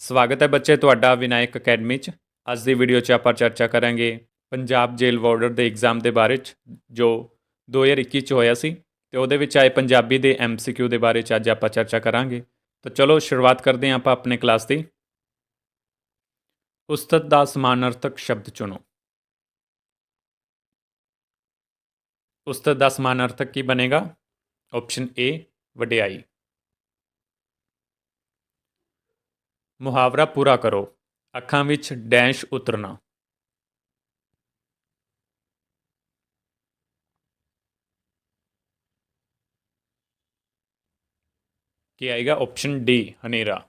ਸਵਾਗਤ ਹੈ ਬੱਚੇ ਤੁਹਾਡਾ ਵਿਨਾਇਕ ਅਕੈਡਮੀ 'ਚ। ਅੱਜ ਦੀ ਵੀਡੀਓ 'ਚ ਆਪਾਂ ਚਰਚਾ ਕਰਾਂਗੇ ਪੰਜਾਬ ਜੇਲ੍ਹ ਵਾਰਡਰ ਦੇ ਐਗਜ਼ਾਮ ਦੇ ਬਾਰੇ 'ਚ, ਜੋ 2021 'ਚ ਹੋਇਆ ਸੀ ਤੇ ਉਹਦੇ ਵਿੱਚ ਆਏ ਪੰਜਾਬੀ ਦੇ ਐਮਸੀਕਿਊ ਦੇ ਬਾਰੇ 'ਚ ਅੱਜ ਆਪਾਂ ਚਰਚਾ ਕਰਾਂਗੇ। ਤਾਂ ਚਲੋ ਸ਼ੁਰੂਆਤ ਕਰਦੇ ਹਾਂ ਆਪਾਂ ਆਪਣੇ ਕਲਾਸ ਦੀ। ਉਸਤਤ ਦਾ ਸਮਾਨਾਰਥਕ ਸ਼ਬਦ ਚੁਣੋ। ਉਸਤਤ ਦਾ ਸਮਾਨਾਰਥਕ ਕੀ ਬਣੇਗਾ? ਆਪਸ਼ਨ ਏ ਵਡਿਆਈ। ਮੁਹਾਵਰਾ ਪੂਰਾ ਕਰੋ। ਅੱਖਾਂ ਵਿੱਚ ਡੈਸ਼ ਉਤਰਨਾ। ਕੀ ਆਏਗਾ ਆਪਸ਼ਨ ਡੀ ਹਨੇਰਾ।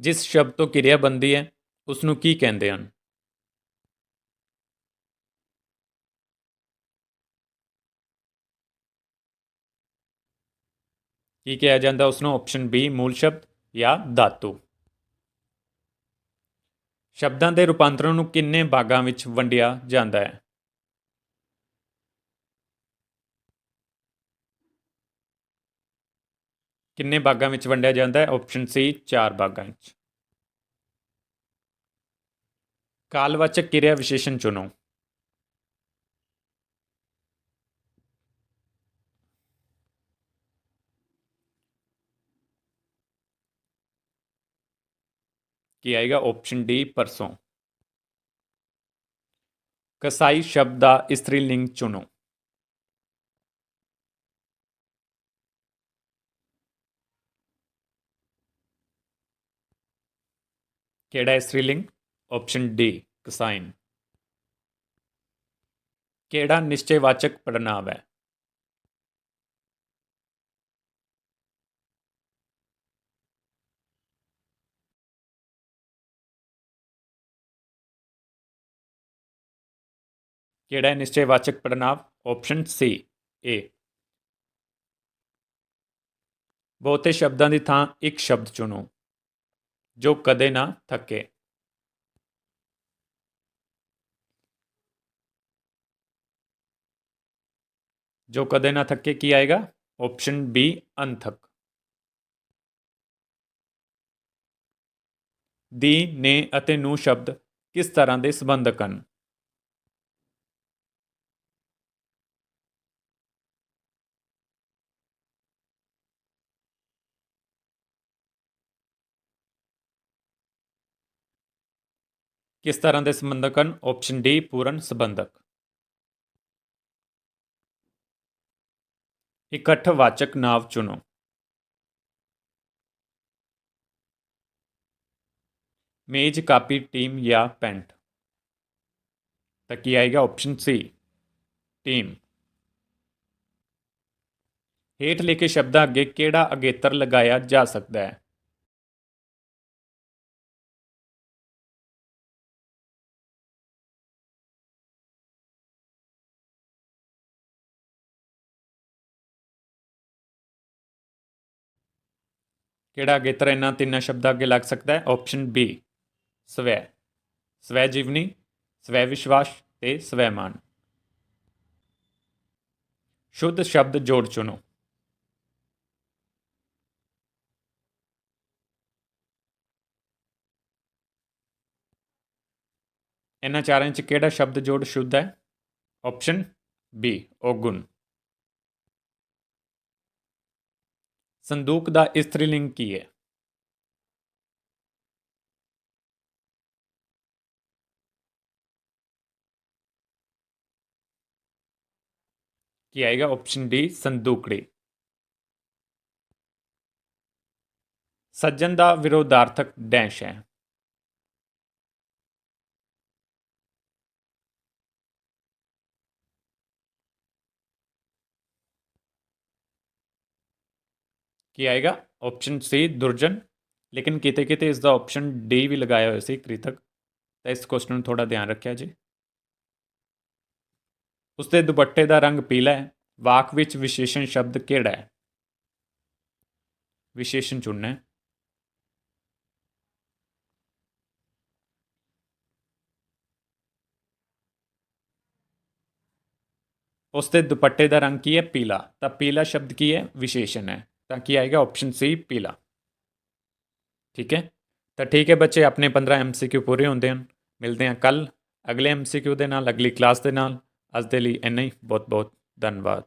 ਜਿਸ ਸ਼ਬਦ ਤੋਂ ਕਿਰਿਆ ਬੰਦੀ ਹੈ ਉਸ ਨੂੰ ਕੀ ਕਹਿੰਦੇ ਹਨ? ਕੀ ਕਿਹਾ ਜਾਂਦਾ? ਉਸ ਨੂੰ ਆਪਸ਼ਨ ਬੀ ਮੂਲ ਸ਼ਬਦ ਜਾਂ ਧਾਤੂ। ਸ਼ਬਦਾਂ ਦੇ ਰੂਪਾਂਤਰਣ ਨੂੰ ਕਿੰਨੇ ਭਾਗਾਂ ਵਿੱਚ ਵੰਡਿਆ ਜਾਂਦਾ ਹੈ? ਕਿੰਨੇ ਭਾਗਾਂ ਵਿੱਚ ਵੰਡਿਆ ਜਾਂਦਾ ਹੈ? ਆਪਸ਼ਨ ਸੀ ਚਾਰ ਭਾਗਾਂ ਵਿੱਚ। ਕਾਲਵਾਚਕ ਕਿਰਿਆ ਵਿਸ਼ੇਸ਼ਣ ਚੁਣੋ। ਕੀ ਆਏਗਾ ਆਪਸ਼ਨ ਡੀ ਪਰਸੋਂ ਕਸਾਈ ਸ਼ਬਦ ਦਾ ਇਸਤਰੀ ਲਿੰਗ ਚੁਣੋ ਕਿਹੜਾ ਇਸਤਰੀ ਲਿੰਗ ਆਪਸ਼ਨ ਡੀ ਕਸਾਈਨ ਕਿਹੜਾ ਨਿਸ਼ਚੈਵਾਚਕ ਕਿਹੜਾ ਹੈ? ਨਿਸ਼ਚੈਵਾਚਕ ਪੜਨਾਵ ਆਪਸ਼ਨ ਸੀ ਏ ਬਹੁਤੇ ਸ਼ਬਦਾਂ ਦੀ ਥਾਂ ਇੱਕ ਸ਼ਬਦ ਚੁਣੋ, ਜੋ ਕਦੇ ਨਾ ਥੱਕੇ। ਜੋ ਕਦੇ ਨਾ ਥੱਕੇ, ਕੀ ਆਏਗਾ? ਆਪਸ਼ਨ ਬੀ ਅਨਥਕ ਦੀ, ਨੇ ਅਤੇ ਨੂੰ ਸ਼ਬਦ ਕਿਸ ਤਰ੍ਹਾਂ ਦੇ ਸੰਬੰਧਕ ਹਨ? ਕਿਸ ਤਰ੍ਹਾਂ ਦੇ ਸੰਬੰਧਕ ਹਨ? ਆਪਸ਼ਨ ਡੀ ਪੂਰਨ ਸੰਬੰਧਕ। ਇਕੱਠਵਾਚਕ ਨਾਂਵ ਚੁਣੋ। ਮੇਜ, ਕਾਪੀ, ਟੀਮ ਜਾਂ ਪੈਂਟ। ਤਾਂ ਕੀ ਆਏਗਾ ਆਪਸ਼ਨ ਸੀ ਟੀਮ। ਹੇਠ ਲਿਖੇ ਸ਼ਬਦਾਂ ਅੱਗੇ ਕਿਹੜਾ ਅਗੇਤਰ ਲਗਾਇਆ ਜਾ ਸਕਦਾ ਹੈ? ਕਿਹੜਾ ਅਗੇਤਰ ਇਹਨਾਂ ਤਿੰਨਾਂ ਸ਼ਬਦਾਂ ਅੱਗੇ ਲੱਗ ਸਕਦਾ ਹੈ? ਆਪਸ਼ਨ ਬੀ ਸਵੈ। ਸਵੈ ਜੀਵਨੀ, ਸਵੈ ਵਿਸ਼ਵਾਸ ਤੇ ਸਵੈਮਾਨ ਸ਼ੁੱਧ ਸ਼ਬਦ ਜੋੜ ਚੁਣੋ। ਇਹਨਾਂ ਚਾਰਾਂ 'ਚ ਕਿਹੜਾ ਸ਼ਬਦ ਜੋੜ ਸ਼ੁੱਧ ਹੈ? ਆਪਸ਼ਨ ਬੀ ਔਗੁਣ। ਸੰਦੂਕ ਦਾ ਇਸਤਰੀ ਲਿੰਗ ਕੀ ਹੈ? ਕੀ ਆਏਗਾ? ਆਪਸ਼ਨ ਡੀ ਸੰਦੂਕੜੀ। ਸੱਜਣ ਦਾ ਵਿਰੋਧਾਰਥਕ ਡੈਸ਼ ਹੈ। ਕੀ ਆਏਗਾ? ਆਪਸ਼ਨ ਸੀ ਦੁਰਜਨ। ਲੇਕਿਨ ਕਿਤੇ ਕਿਤੇ ਇਸ ਦਾ ਆਪਸ਼ਨ ਡੀ ਵੀ ਲਗਾਇਆ ਹੋਇਆ ਸੀ ਕ੍ਰਿਤਕ। ਤਾਂ ਇਸ ਕੁਐਸਚਨ ਨੂੰ ਥੋੜਾ ਧਿਆਨ ਰੱਖਿਆ ਜੀ। ਉਸਦੇ ਦੁਪੱਟੇ ਦਾ ਰੰਗ ਪੀਲਾ ਹੈ। ਵਾਕ ਵਿੱਚ ਵਿਸ਼ੇਸ਼ਣ ਸ਼ਬਦ ਕਿਹੜਾ ਹੈ? ਵਿਸ਼ੇਸ਼ਣ ਚੁਣਨਾ ਹੈ। ਉਸ ਦੇ ਦੁਪੱਟੇ ਦਾ ਰੰਗ ਕੀ ਹੈ? ਪੀਲਾ। ਤਾਂ ਪੀਲਾ ਸ਼ਬਦ ਕੀ ਹੈ? ਵਿਸ਼ੇਸ਼ਣ ਹੈ। ਤਾਂ ਕੀ ਆਏਗਾ? ਆਪਸ਼ਨ ਸੀ ਪੀਲਾ। ਠੀਕ ਹੈ? ਤਾਂ ਠੀਕ ਹੈ ਬੱਚੇ, ਆਪਣੇ 15 ਐਮਸੀਕਿਊ ਪੂਰੇ ਹੁੰਦੇ ਹਨ। ਮਿਲਦੇ ਹਾਂ ਕੱਲ ਅਗਲੇ ਐਮਸੀਕਿਊ ਦੇ ਨਾਲ, ਅਗਲੀ ਕਲਾਸ ਦੇ ਨਾਲ। ਅੱਜ ਦੇ ਲਈ ਇੰਨਾ ਹੀ। ਬਹੁਤ ਬਹੁਤ ਧੰਨਵਾਦ।